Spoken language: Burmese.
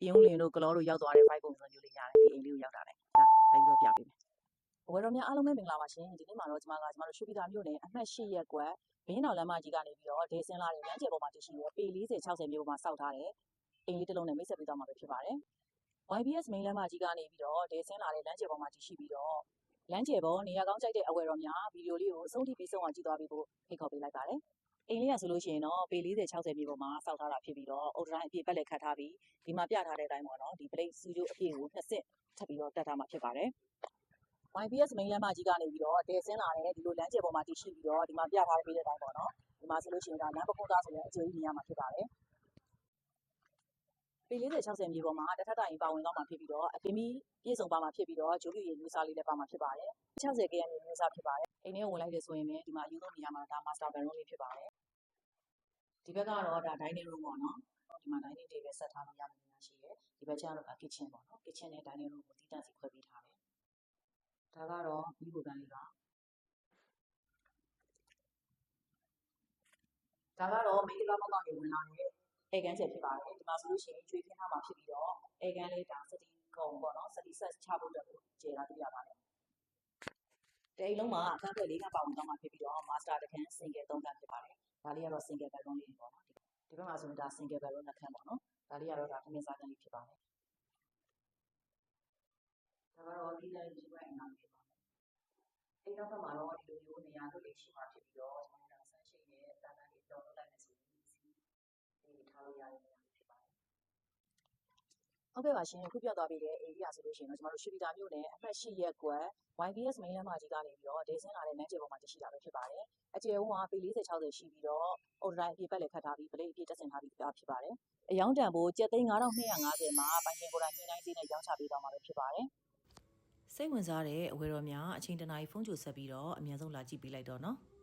ပြုံးလင်တို့ကလောတို့ရောက်သွားတဲ့ vibe ပုံစံမျိုးလေးရတယ်ဒီအိမ်လေးကိုရောက်တာလေဒါလိုက်ပြီးတော့ပြပေးမယ်ဝယ်တော်များအားလုံးပဲမင်္ဂလာပါရှင်ဒီနေ့မှာတော့ကျွန်မကကျွန်မတို့ရွှေပြည်သာမြို့နယ်အမှတ်၈ရပ်ကွက်ဘင်းတော်လမ်းမကြီးကနေပြီးတော့ဒေစင်လာတဲ့လမ်းကျယ်ပေါ်မှာတည်ရှိတဲ့ပေ40 60မျိုးပေါ်မှာစောက်ထားတဲ့အိမ်လေးတစ်လုံးနဲ့မိတ်ဆက်ပေးသွားမှာပဲဖြစ်ပါတယ် YBS main လမ်းမကြီးကနေပြီးတော့ဒေစင်လာတဲ့လမ်းကျယ်ပေါ်မှာတည်ရှိပြီးတော့လမ်းကျယ်ပေါ်နေရာကောင်းကြိုက်တဲ့အဝယ်တော်များဗီဒီယိုလေးကိုအဆုံးထိပြီးဆုံးအောင်ကြည့်သွားပြီးဖို့ဖိတ်ခေါ်ပေးလိုက်ပါတယ် အိမ်လေးကဆိုလို့ရှိရင်တော့ပေ40 60မျိုးပေါ်မှာစောက်ထားတာဖြစ်ပြီးတော့အုတ်တိုင်းအပြည့်ပက်လက်ခတ်ထားပြီးဒီမှာပြထားတဲ့အတိုင်းပေါ့နော်ဒီ plate စီရိုအပြည့်ကိုနှစ်ဆင့်ထပ်ပြီးတော့တက်ထားမှာဖြစ်ပါတယ် YBS main လမ်းမကြီးကနေပြီးတော့ဒေစင်လာတဲ့ဒီလိုလမ်းကျယ်ပေါ်မှာတည်ရှိပြီးတော့ဒီမှာပြထားပေးတဲ့အတိုင်းပေါ့နော်ဒီမှာဆိုလို့ရှိရင်ဒါလမ်းပခုံးသားဆိုရင်အခြေကြီးနေရာမှာဖြစ်ပါတယ်ပေ40 60မြေပေါ်မှာတစ်ထပ်တိုင်ပါဝင်သွားမှာဖြစ်ပြီးတော့အပင်မီပြေဆုံးပါမှာဖြစ်ပြီးတော့ဂျိုးပြည့်မျိုးစားလေးလည်းပါမှာဖြစ်ပါတယ်60 km မျိုးစားဖြစ်ပါတယ်အိမ်ထဲကိုဝင်လိုက်တယ်ဆိုရင်လည်းဒီမှာအယူဆုံးနေရာမှာဒါ master bedroom လေးဖြစ်ပါတယ် ဒီဘက်ကတော့ဒါ dining room ပေါ့နော်ဒီမှာ dining table set ထားလို့ရမယ့်နေရာရှိတယ်ဒီဘက်ကျတော့က kitchen ပေါ့နော် kitchen နဲ့ dining room ကိုတည်တံ့စီခွဲပေးထားတယ်ဒါကတော့ဒီဘူကန်လေးပါဒါကတော့မိန်းကလေးမောက်ကနေဝင်လာတဲ့အေကန်ချက်ဖြစ်ပါတယ်ဒီမှာဆိုလို့ရှိရင်ကျွေးခင်းထားမှာဖြစ်ပြီးတော့အေကန်လေးဒါစတီကုံပေါ့နော်စတီဆက်ချဖို့အတွက်ကိုကျေတာတွေ့ရပါတယ်တဲ့အိမ်လုံးမှာအခန်းဖွဲ့၄ခန်းပါဝင်သွားမှာဖြစ်ပြီးတော့ master တစ်ခန်း single ၃ခန်းဖြစ်ပါတယ် ဒါလေးကတော့ single bedroom လေးပေါ့နော်ဒီဘက်မှာဆိုရင်ဒါ single bedroom တစ်ခန်းပေါ့နော်ဒါလေးကတော့ဒါသမင်စားခန်းလေးဖြစ်ပါတယ်ဒါကတော့ဒီတိုင်းဒီဘက်အိမ်သားလေးပါအိမ်နောက်ဘက်မှာတော့ဒီလိုမျိုးနေရာလွတ်လေးရှိမှဖြစ်ပြီးတော့ကျွန်တော်တို့ဆန်းရှိတဲ့တာတာလေးပြောင်းလုပ်လိုက်မယ်ဆိုရင်ဒီစီဒီထားလို့ရတဲ့နေရာလေးဖြစ်ပါတယ် ဟုတ်ကဲ့ပါရှင်အခုပြောသွားပြီးတဲ့ area ဆိုလို့ရှိရင်တော့ကျွန်တော်တို့ရွှေပြည်သာမြို့နယ်အမှတ်၈ရပ်ကွက် YBS main လမ်းမကြီးကနေပြီးတော့ဒေးစင်းလာတဲ့လမ်းကျယ်ပေါ်မှာတရှိတာပဲဖြစ်ပါတယ်။အကျယ်ဝန်းကပေ40 60ရှိပြီးတော့အုတ်တိုင်းအပြည့်ပတ်လည်းခတ်ထားပြီးပလိအပြည့်တက်ဆင်ထားပြီးဖြစ်ပါတယ်။အယောင်တန်ဖို့ကျပ်သိန်း9250မှာပိုင်ရှင်ကိုယ်တိုင်နှိမ့်နိုင်စေးနဲ့ရောင်းချပေးသွားမှာပဲဖြစ်ပါတယ်။စိတ်ဝင်စားတဲ့အဝယ်တော်များအချိန်တနားဖုန်းကြိုဆက်ပြီးတော့အမြန်ဆုံးလာကြည့်ပေးလိုက်တော့နော်။